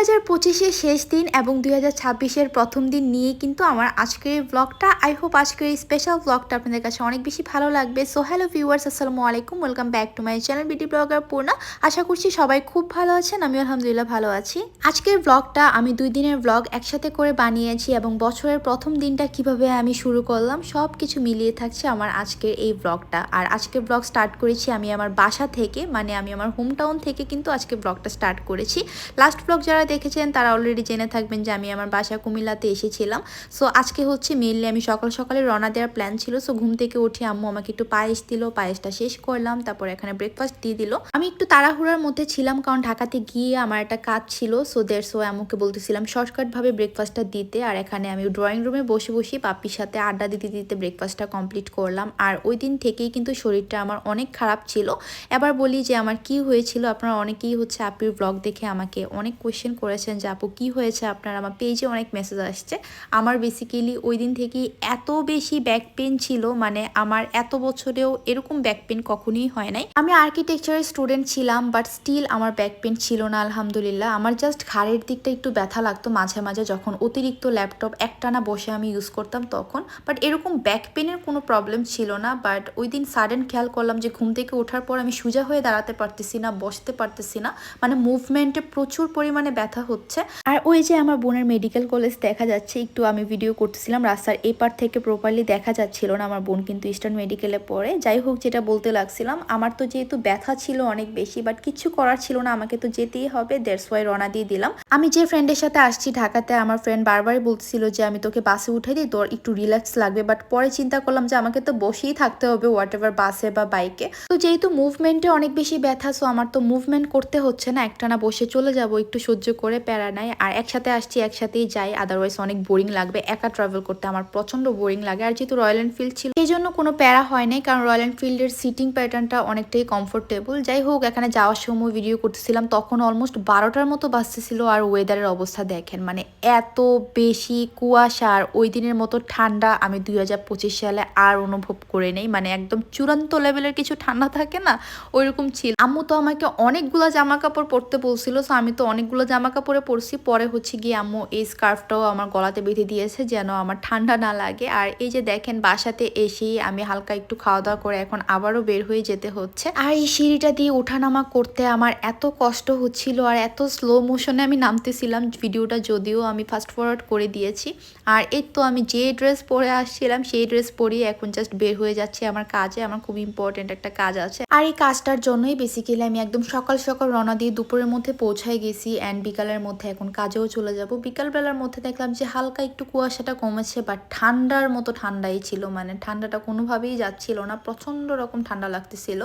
হাজার পঁচিশের শেষ দিন এবং দুই হাজার ছাব্বিশের প্রথম দিন নিয়ে কিন্তু আমার আজকের ব্লগটা আই হোপ আজকের এই স্পেশাল ব্লগটা আপনাদের কাছে অনেক বেশি ভালো লাগবে। সো হ্যালো ভিউয়ার্স আসসালামু আলাইকুম। Welcome back to my channel beauty blogger Purna আশা করছি সবাই খুব ভালো আছেন আমি আলহামদুলিল্লাহ ভালো আছি। আজকের ব্লগটা আমি দুই দিনের ব্লগ একসাথে করে বানিয়েছি এবং বছরের প্রথম দিনটা কীভাবে আমি শুরু করলাম সব কিছু মিলিয়ে থাকছে আমার আজকের এই ব্লগটা আর আজকের ব্লগ স্টার্ট করেছি আমি আমার বাসা থেকে মানে আমি আমার হোম টাউন থেকে কিন্তু আজকে ব্লগটা স্টার্ট করেছি। লাস্ট ব্লগ যারা দেখেছেন, তারা অলরেডি জেনে থাকবেন যে আমি আমার বাসা কুমিল্লাতে এসেছিলাম। সো আজকে হচ্ছে মেনলি আমি সকাল সকালে রওনা দেওয়ার প্ল্যান ছিল। সো ঘুম থেকে উঠে আম্মু আমাকে একটু পায়েস দিল, পায়েসটা শেষ করলাম, তারপর এখানে ব্রেকফাস্ট দিয়ে দিল। আমি একটু তাড়াহুড়ার মধ্যে ছিলাম, কারণ ঢাকাতে গিয়ে আমার একটা কাজ ছিল। সো দের সো আম্মুকে বলতেছিলাম শর্টকাটভাবে ব্রেকফাস্টটা দিতে। আর এখানে আমি ড্রয়িং রুমে বসে বসে পাপ্পির সাথে আড্ডা দিতে দিতে ব্রেকফাস্টটা কমপ্লিট করলাম। আর ওই দিন থেকেই কিন্তু শরীরটা আমার অনেক খারাপ ছিল। এবার বলি যে, আমার কি হয়েছিল? আপনারা অনেকেই হচ্ছে আপির ব্লগ দেখে আমাকে অনেক কোয়েশ্চেন করেছেন যে, আপু, কী হয়েছে? আপনার আমার পেজে অনেক মেসেজ আসছে। আমার বেসিক্যালি ওই দিন থেকেই এত বেশি ব্যাক পেন ছিল মানে আমার এত বছরেও এরকম ব্যাক পেন কখনোই হয় নাই। আমি আর্কিটেকচারের স্টুডেন্ট ছিলাম বাট স্টিল আমার ব্যাক পেন ছিল না, আলহামদুলিল্লাহ। আমার জাস্ট ঘাড়ের দিকটা একটু ব্যথা লাগতো মাঝে মাঝে, যখন অতিরিক্ত ল্যাপটপ একটানা বসে আমি ইউজ করতাম তখন। বাট এরকম ব্যাক পেনের কোনো প্রবলেম ছিল না বাট ওই দিন সাডেন খেয়াল করলাম যে, ঘুম থেকে ওঠার পর আমি সোজা হয়ে দাঁড়াতে পারতেছি না, বসতে পারতেছি না। মানে মুভমেন্টে প্রচুর পরিমাণে ব্যথা হচ্ছে। আর ওই যে আমার বোনের মেডিকেল কলেজ দেখা যাচ্ছে, একটু আমি ভিডিও করতেছিলাম, রাস্তার এই পার থেকে প্রপারলি দেখা যাচ্ছিল না আমার বোন, কিন্তু ইস্টার্ন মেডিকেলে পড়ে। যাই হোক, যেটা বলতে লাগছিলাম, আমার তো যেহেতু ব্যথা ছিল অনেক বেশি বাট কিছু করার ছিল না, আমাকে তো যেতেই হবে দেড় ওয়াই রওনা দিয়ে দিলাম। আমি যে ফ্রেন্ডের সাথে আসছি ঢাকাতে, আমার ফ্রেন্ড বারবারই বলছিল যে, আমি তোকে বাসে উঠে দিই, তোর একটু রিল্যাক্স লাগবে। বাট পরে চিন্তা করলাম যে, আমাকে তো বসেই থাকতে হবে হোয়াট এভার বাসে বা বাইকে তো যেহেতু মুভমেন্টে অনেক বেশি ব্যথা সো আমার তো মুভমেন্ট করতে হচ্ছে না, একটানা বসে চলে যাব, একটু সহ্য করে প্যারা নাই। আর একসাথে আসছি, একসাথেই যাই। আদারওয়াইজ অনেক বোরিং লাগবে। একা ট্রাভেল করতে আমার প্রচণ্ড বোরিং লাগে। আর যেহেতু রয়্যাল এনফিল্ড ছিল, সেই জন্য কোনো প্যারা হয় নাই। কারণ রয়্যাল এনফিল্ডের সিটিং প্যাটার্নটা অনেকটাই কমফোর্টেবল যাই হোক, এখানে যাওয়ার সময় ভিডিও করতেছিলাম। তখন অলমোস্ট বারোটার মতো বাজতেছিল আর ওয়েদারের অবস্থা দেখেন মানে এত বেশি কুয়াশা। আর ওই দিনের মতো ঠান্ডা আমি দুই হাজার পঁচিশ সালে আর অনুভব করে নেই। মানে একদম চূড়ান্ত লেভেলের কিছু ঠান্ডা থাকে না, ওইরকম ছিল। আম্মু তো আমাকে অনেকগুলো জামা কাপড় পরতে বলছিল। সো আমি তো অনেকগুলো জামা কাপড়ে পরছি, পরে হচ্ছে গিয়ে আম্মু এই স্কার্ফটাও আমার গলাতে বেঁধে দিয়েছে যেন আমার ঠান্ডা না লাগে। আর এই যে দেখেন, বাসাতে এসেই আমি হালকা একটু খাওয়া দাওয়া করে এখন আবারও বের হয়ে যেতে হচ্ছে। আর এই সিঁড়িটা দিয়ে ওঠানামা করতে আমার এত কষ্ট হচ্ছিল আর এত স্লো মোশনে আমি নামতেছিলাম ভিডিওটা যদিও আমি ফাস্ট ফরওয়ার্ড করে দিয়েছি। আর এই তো আমি যে ড্রেস পরে আসছিলাম, সেই ড্রেস পরিয়ে এখন জাস্ট বের হয়ে যাচ্ছে আমার কাজে। আমার খুব ইম্পর্টেন্ট একটা কাজ আছে। আর এই কাজটার জন্যই বেসিক্যালি আমি একদম সকাল সকাল রওনা দিয়ে দুপুরের মধ্যে পৌঁছায় গেছি অ্যান্ড বিকালের মধ্যে এখন কাজেও চলে যাব। বিকালবেলার মধ্যে দেখলাম যে হালকা একটু কুয়াশাটা কমেছে বাট ঠান্ডার মতো ঠান্ডাই ছিল। মানে ঠান্ডাটা কোনোভাবেই যাচ্ছিল না, প্রচণ্ড রকম ঠান্ডা লাগতেছিল।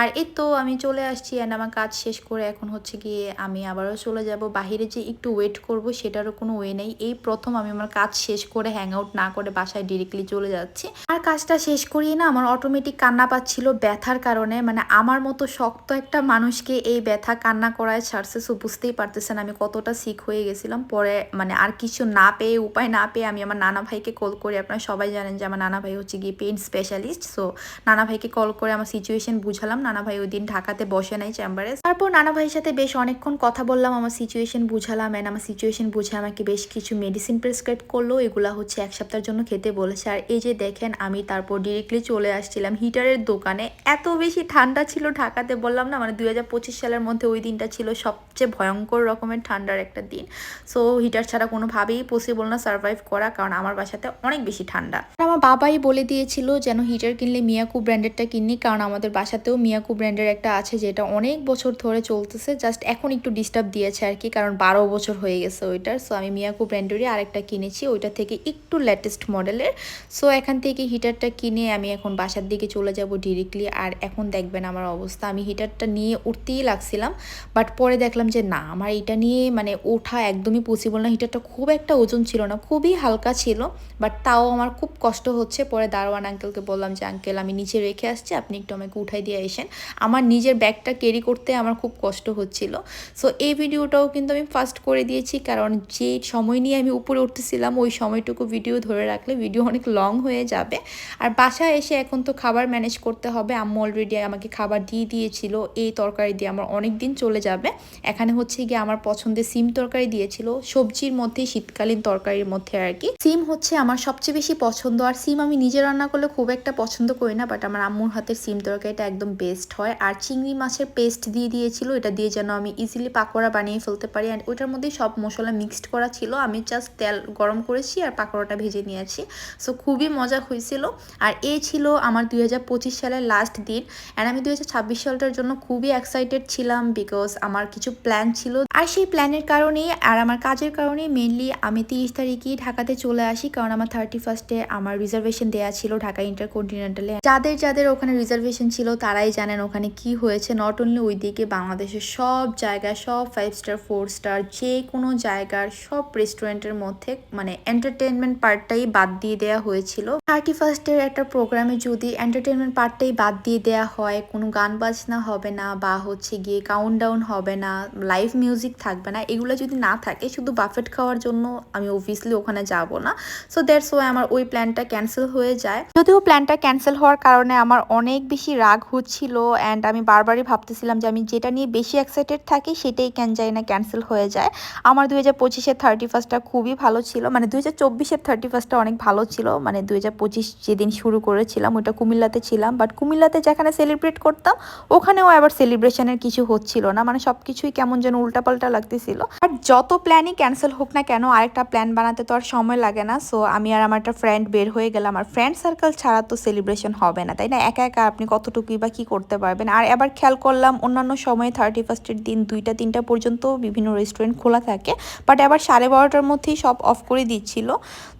আর এই তো আমি চলে আসছি অ্যান্ড আমার কাজ শেষ করে এখন হচ্ছে গিয়ে আমি আবারও চলে যাব। বাহিরে যে একটু ওয়েট করব সেটারও কোনো ওয়ে নেই। এই প্রথম আমি আমার কাজ শেষ করে হ্যাং আউট না করে বাসায় ডিরেক্টলি চলে যাচ্ছি। আর কাজটা শেষ করিয়ে না আমার অটোমেটিক কান্না পাচ্ছিল ব্যথার কারণে। মানে আমার মতো শক্ত একটা মানুষকে এই ব্যথা কান্না করায় ছাড়ছে সো বুঝতেই পারতেছেন আমি কতটা সিক হয়ে গেছিলাম। পরে মানে আর কিছু না পেয়ে, উপায় না পেয়ে আমি আমার নানা ভাইকে কল করি। আপনারা সবাই জানেন যে আমার নানা ভাই হচ্ছে গিয়ে পেইন স্পেশালিস্ট সো নানা ভাইকে কল করে আমার সিচুয়েশন বুঝালাম। নানা ভাই ওই দিন ঢাকাতে বসে নাই চেম্বারে তারপর নানা ভাইয়ের সাথে বেশ অনেকক্ষণ কথা বললাম, আমার সিচুয়েশন বুঝালাম অ্যান্ড আমার সিচুয়েশন বুঝে আমাকে বেশ কিছু মেডিসিন প্রেসক্রাইব করল। এগুলা হচ্ছে এক সপ্তাহের জন্য খেতে বলেছে। আর এই যে দেখেন, আমি তারপর ডিরেক্টলি চলে আসছিলাম হিটারের দোকানে। এত বেশি ঠান্ডা ছিল ঢাকাতে, বললাম না মানে দুই হাজার পঁচিশ সালের মধ্যে ওই দিনটা ছিল সবচেয়ে ভয়ঙ্কর রকমের ঠান্ডার একটা দিন। সো হিটার ছাড়া কোনোভাবেই পসিবল না সার্ভাইভ করা, কারণ আমার বাসাতে অনেক বেশি ঠান্ডা। আমার বাবাই বলে দিয়েছিল যেন হিটার কিনলে মিয়াকু ব্র্যান্ডেরটা কিনি, কারণ আমাদের বাসাতেও মিয়াকু ব্র্যান্ডের একটা আছে যেটা অনেক বছর ধরে চলতেছে জাস্ট এখন একটু ডিস্টার্ব দিয়েছে আর কি কারণ বারো বছর হয়ে গেছে ওইটার। সো আমি মিয়াকু ব্র্যান্ডেরই আরেকটা কিনেছি, ওইটা থেকে একটু লেটেস্ট মডেলের সো এখান থেকে হিটারটা কিনে আমি এখন বাসার দিকে চলে যাব ডিরেক্টলি আর এখন দেখবেন আমার অবস্থা, আমি হিটারটা নিয়ে উঠতেই লাগছিলাম বাট পরে দেখলাম যে না, আমার এটা নিয়ে মানে ওঠা একদমই পসিবল না। হিটারটা খুব একটা ওজন ছিল না, খুবই হালকা ছিল বাট তাও আমার খুব কষ্ট হচ্ছে। পরে দারোয়ান আঙ্কেলকে বললাম যে আঙ্কেল আমি নিচে রেখে আসছি, আপনি একটু আমাকে উঠাই দিয়ে এসেন। আমার নিজের ব্যাগটা ক্যারি করতে আমার খুব কষ্ট হচ্ছিল। সো এই ভিডিওটাও কিন্তু আমি ফার্স্ট করে দিয়েছি, কারণ যে সময় নিয়ে আমি উপরে উঠতেছিলাম, ওই সময়টুকু ভিডিও ধরে রাখলে ভিডিও অনেক লং হয়ে যাবে। আর বাসায় এসে এখন তো খাবার ম্যানেজ করতে হবে। আম্মু অলরেডি আমাকে খাবার দিয়ে দিয়েছিল, এই তরকারি দিয়ে আমার অনেক দিন চলে যাবে। এখানে হচ্ছে গিয়ে আমার পছন্দের সিম তরকারি দিয়েছিল। সবজির মধ্যে, শীতকালীন তরকারির মধ্যে আর কি। সিম হচ্ছে আমার সবচেয়ে বেশি পছন্দ। আর সিম আমি নিজে রান্না করলে খুব একটা পছন্দ করি না বাট আমার আম্মুর হাতের সিম তরকারিটা একদম বেস্ট হয়। আর চিংড়ি মাছের পেস্ট দিয়ে দিয়েছিল, এটা দিয়ে যেন আমি ইজিলি পাকোড়া বানিয়ে ফেলতে পারি। অ্যান্ড ওইটার মধ্যে সব মশলা মিক্সড করা ছিল। আমি জাস্ট তেল গরম করেছি আর পাকোড়াটা ভেজে নিয়েছি। সো খুবই মজা হয়েছিল। আর এ ছিল আমার দুই হাজার পঁচিশ সালের লাস্ট দিন। অ্যান্ড আমি দুই হাজার ছাব্বিশ সালটার জন্য খুবই এক্সাইটেড ছিলাম বিকজ আমার কিছু প্ল্যান ছিল। আর সেই প্ল্যানের কারণে আর আমার কাজের কারণে মেনলি আমি তিরিশ তারিখই ঢাকাতে চলে আসি, কারণ আমার থার্টি ফার্স্টে আমার রিজার্ভেশন দেওয়া ছিল ঢাকা ইন্টারকন্টিনেন্টালে যাদের যাদের ওখানে রিজার্ভেশন ছিল, তারাই জানেন ওখানে কি হয়েছে। নট অনলি ওইদিকে বাংলাদেশের সব জায়গায়, সব ফাইভ স্টার ফোর স্টার যে কোনো জায়গার সব রেস্টুরেন্টের মধ্যে মানে এন্টারটেনমেন্ট পার্টটাই বাদ দিয়ে দেওয়া হয়েছিল। থার্টি ফার্স্টের একটা প্রোগ্রামে যদি এন্টারটেনমেন্ট পার্টটাই বাদ দিয়ে দেওয়া হয়, কোনো গান বাজনা হবে না বা হচ্ছে গিয়ে কাউন্ট ডাউন হবে না লাইভ মিউজিক থাকবে না। এগুলো যদি না থাকে, শুধু বাফেট খাওয়ার জন্য আমি অবভিয়াসলি ওখানে যাব না। সো দ্যাটস ওয়াই আমার ওই প্ল্যানটা ক্যান্সেল হয়ে যায়। যদিও প্ল্যানটা ক্যান্সেল হওয়ার কারণে আমার অনেক বেশি রাগ হচ্ছিল অ্যান্ড আমি বারবারই ভাবতেছিলাম যে আমি যেটা নিয়ে বেশি এক্সাইটেড থাকি, সেটাই ক্যান যায় না ক্যান্সেল হয়ে যায়। আমার দুই হাজার পঁচিশের থার্টি ফার্স্টটা খুবই ভালো ছিল। মানে দুই হাজার চব্বিশের থার্টি ফার্স্টটা অনেক ভালো ছিল। মানে দুই হাজার পঁচিশ যেদিন শুরু করেছিলাম, ওইটা কুমিল্লাতে ছিলাম। বাট কুমিল্লাতে যেখানে সেলিব্রেট করতাম, ওখানেও আবার সেলিব্রেশনের কিছু হচ্ছিল না। মানে সব কিছুই কেমন যেন উল্টাপাল্টা লাগতেছিল। আর যত প্ল্যানই ক্যান্সেল হোক না কেন, আরেকটা প্ল্যান বানাতে তো আর সময় লাগে না। সো আমি আর আমার একটা ফ্রেন্ড বের হয়ে গেলাম। আর ফ্রেন্ড সার্কেল ছাড়া তো সেলিব্রেশন হবে না, তাই না? একা একা আপনি কতটুকুই বা কী করতে পারবেন? আর এবার খেয়াল করলাম, অন্যান্য সময়ে থার্টি ফার্স্টের দিন দুইটা, তিনটা পর্যন্ত বিভিন্ন রেস্টুরেন্ট খোলা থাকে। বাট আবার সাড়ে বারোটার মধ্যেই সব অফ করে দিচ্ছিল।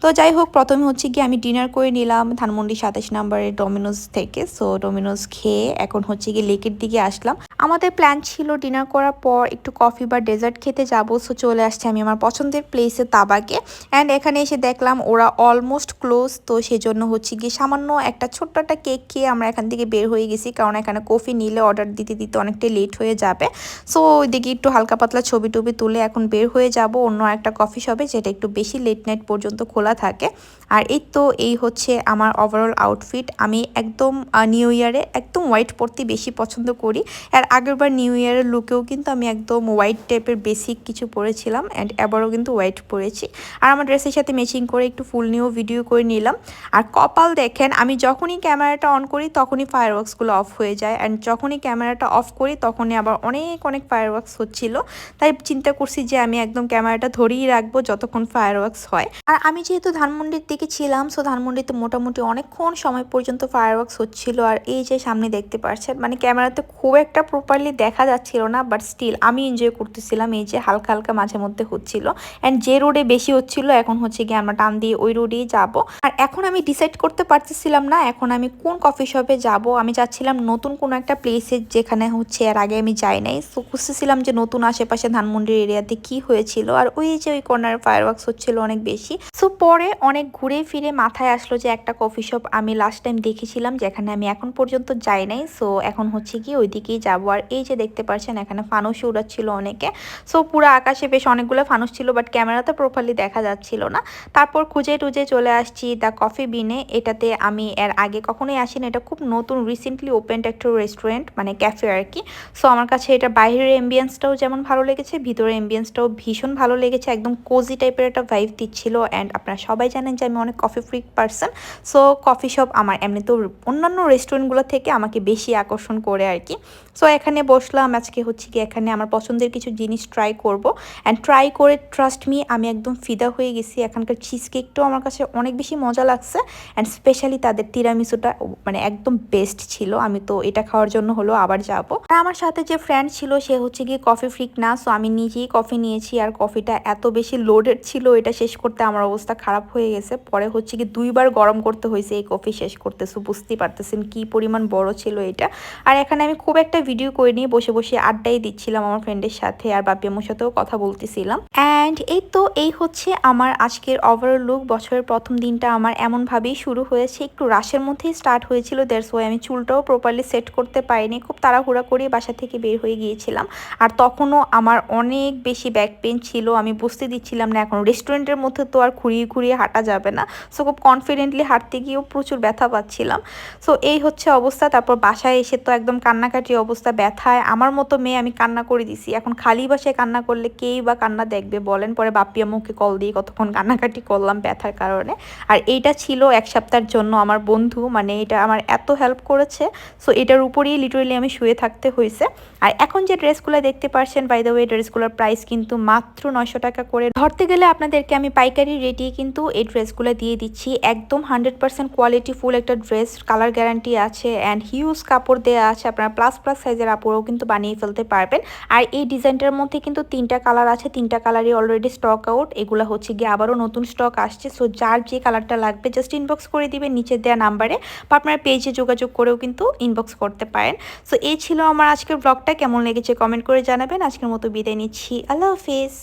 তো যাই হোক, প্রথমে হচ্ছে কি আমি ডিনার করে নিলাম ধানমন্ডি সাতাশ নম্বরের ডোমিনোজ থেকে। সো ডোমিনোজ খেয়ে এখন হচ্ছে কি লেকের দিকে আসলাম। আমাদের প্ল্যান ছিল ডিনার করার পর একটু কফি বা ডেজার্ট খেতে যাব সো চলে আসছে আমি আমার পছন্দের প্লেসে তাবাকে। অ্যান্ড এখানে এসে দেখলাম ওরা অলমোস্ট ক্লোজ তো সেজন্য হচ্ছে গিয়ে সামান্য একটা ছোট্ট একটা কেক খেয়ে আমরা এখান থেকে বের হয়ে গেছি, কারণ এখানে কফি নিলে অর্ডার দিতে দিতে অনেকটাই লেট হয়ে যাবে। সো ওই ওইদিকে একটু হালকা পাতলা ছবি টবি তুলে এখন বের হয়ে যাব, অন্য একটা কফি শপে যেটা একটু বেশি লেট নাইট পর্যন্ত খোলা থাকে। আর এই তো, এই হচ্ছে আমার ওভারঅল আউটফিট আমি একদম নিউ ইয়ারে একদম হোয়াইট পরতে বেশি পছন্দ করি। আর আগেরবার নিউ ইয়ারের লুকেও কিন্তু আমি একদম হোয়াইট টাইপের বেসিক কিছু পরেছিলাম অ্যান্ড এবারও কিন্তু হোয়াইট পরেছি। আর আমার ড্রেসের সাথে ম্যাচিং করে একটু ফুল নিয়েও ভিডিও করে নিলাম। আর কপাল দেখেন, আমি যখনই ক্যামেরাটা অন করি তখনই ফায়ার ওয়ার্কসগুলো অফ হয়ে যায় অ্যান্ড যখনই ক্যামেরাটা অফ করি তখনই আবার অনেক অনেক ফায়ার ওয়ার্কস হচ্ছিল। তাই চিন্তা করছি যে আমি একদম ক্যামেরাটা ধরেই রাখব যতক্ষণ ফায়ার ওয়ার্কস হয়। আর আমি যেহেতু ধানমন্ডির দিকে ছিলাম সো ধানমন্ডিতে মোটামুটি অনেকক্ষণ সময় পর্যন্ত ফায়ার ওয়ার্কস হচ্ছিল। আর এই যে সামনে দেখতে পাচ্ছেন মানে ক্যামেরাতে খুব একটা প্রপারলি দেখা যাচ্ছিল না বাট স্টিল আমি এনজয় করতেছিলাম এই যে হালকা হালকা মাঝে মধ্যে হচ্ছিল। অ্যান্ড যে রোডে বেশি হচ্ছিল, এখন হচ্ছে গিয়ে আমরা টান দিয়ে ওই রোডেই যাব। আর এখন আমি ডিসাইড করতে পারতেছিলাম না, এখন আমি কোন কফি শপে যাব। আমি চাচ্ছিলাম নতুন কোনো একটা প্লেসে যেখানে হচ্ছে আর আগে আমি যাই নাই। সো খুঁজতেছিলাম যে নতুন আশেপাশে ধানমন্ডির এরিয়াতে কি হয়েছিল। আর ওই যে ওই কর্নারে ফায়ার ওয়ার্কস হচ্ছিল অনেক বেশি। সো পরে অনেক ঘুরে ফিরে মাথায় আসলো যে একটা কফি শপ আমি লাস্ট টাইম দেখেছিলাম, যেখানে আমি এখন পর্যন্ত যাই নাই। সো এখন হচ্ছে কি ওইদিকেই যাব। আর এই যে দেখতে পাচ্ছেন, এখানে ফানুস উড়াচ্ছিল অনেকে। সো পুরো আকাশে বেশ অনেকগুলো ফানুস ছিল বাট ক্যামেরাতে প্রপারলি দেখা যাচ্ছিল না। তারপর খুঁজে টুজে চলে আসছি দ্য কফি বিনে এটাতে আমি এর আগে কখনোই আসিনি। এটা খুব নতুন রিসেন্টলি ওপেন্ড একটা রেস্টুরেন্ট মানে ক্যাফে আর কি। সো আমার কাছে এটা বাইরের এম্বিয়েন্সটাও যেমন ভালো লেগেছে, ভিতরের এম্বিয়েন্সটাও ভীষণ ভালো লেগেছে। একদম কোজি টাইপের একটা ভাইভ দিচ্ছিল। অ্যান্ড আপনারা সবাই জানেন যে আমি অনেক coffee freak person so coffee shop আমার এমনিতেও অন্যান্য রেস্টুরেন্টগুলো থেকে আমাকে বেশি আকর্ষণ করে আর কি সো এখানে বসলাম, আজকে হচ্ছে কি এখানে আমার পছন্দের কিছু জিনিস ট্রাই করব। অ্যান্ড ট্রাই করে ট্রাস্ট মি আমি একদম ফিদা হয়ে গেছি। এখানকার চিজ কেকটাও আমার কাছে অনেক বেশি মজা লাগছে। অ্যান্ড স্পেশালি তাদের তিরামিসুটা মানে একদম বেস্ট ছিল। আমি তো এটা খাওয়ার জন্য হলো আবার যাব। আর আমার সাথে যে ফ্রেন্ড ছিল, সে হচ্ছে গিয়ে কফি ফ্রিক না। সো আমি নিজেই কফি নিয়েছি। আর কফিটা এত বেশি লোডেড ছিল, এটা শেষ করতে আমার অবস্থা খারাপ হয়ে গেছে। পরে হচ্ছে কি দুইবার গরম করতে হয়েছে। এই কফি শেষ করতে সো বুঝতেই পারতেছেন কি পরিমাণ বড় ছিল এটা। আর এখানে আমি খুব একটা ভিডিও করে নিয়ে বসে বসে আড্ডাই দিচ্ছিলাম আমার ফ্রেন্ডের সাথে আর বাপি আমার সাথেও কথা বলতেছিলাম। অ্যান্ড এই তো, এই হচ্ছে আমার আজকের ওভারঅল লুক বছরের প্রথম দিনটা আমার এমনভাবেই শুরু হয়েছে। একটু রাশের মধ্যেই স্টার্ট হয়েছিল দেড়শো আমি চুলটাও প্রপারলি সেট করতে পারিনি। খুব তাড়াহুড়া করে বাসা থেকে বের হয়ে গিয়েছিলাম। আর তখনও আমার অনেক বেশি ব্যাক পেন ছিল, আমি বুঝতে দিচ্ছিলাম না এখন। রেস্টুরেন্টের মধ্যে তো আর ঘুরিয়ে ঘুরিয়ে হাঁটা যাবে না। সো খুব কনফিডেন্টলি হাঁটতে গিয়েও প্রচুর ব্যথা পাচ্ছিলাম। সো এই হচ্ছে অবস্থা। বাসায় এসে তো একদম কান্নাকাটি অবস্থা, ব্যথায়। আমার মতো মেয়ে আমি কান্না করে দিছি। এখন খালি বাসায় কান্না করলে কেই বা কান্না দেখবে বলেন? পরে বাপ্পি আম্মুকে কল দিয়ে কতক্ষণ কান্নাকাটি করলাম ব্যথার কারণে। আর এইটা ছিল এক সপ্তাহের জন্য আমার বন্ধু মানে এটা আমার এত হেল্প করেছে। সো এটার উপরেই লিটারেলি আমি শুয়ে থাকতে হয়েছে আর এখন যে ড্রেসগুলো দেখতে পারছেন বাই দ্য ওয়ে ড্রেসগুলোর প্রাইস কিন্তু মাত্র নয়শো টাকা করে। ধরতে গেলে আপনাদেরকে আমি পাইকারি রেটে কিন্তু এই ড্রেসগুলো দিয়ে দিচ্ছি। একদম হান্ড্রেড পার্সেন্ট কোয়ালিটি ফুল একটা ড্রেস। কালার গ্যারান্টি আছে অ্যান্ড হিউজ কাপড় দেওয়া আছে, আপনারা প্লাস প্লাস সাইজের কাপড়ও কিন্তু বানিয়ে ফেলতে পারবেন। আর এই ডিজাইনটার মধ্যে কিন্তু তিনটা কালার আছে, তিনটা কালারই অলরেডি স্টক আউট এগুলো হচ্ছে গিয়ে আবারও নতুন স্টক আসছে। সো যার যে কালারটা লাগবে জাস্ট ইনবক্স করে দিবেন নিচে দেওয়া নাম্বারে বা আপনার পেজে যোগাযোগ করেও কিন্তু ইনবক্স করতে পারেন। সো এই ছিল আমার আজকের ব্লগটা কেমন লেগেছে কমেন্ট করে জানাবেন। আজকের মতো বিদায় নিচ্ছি। আল্লাহ হাফিজ।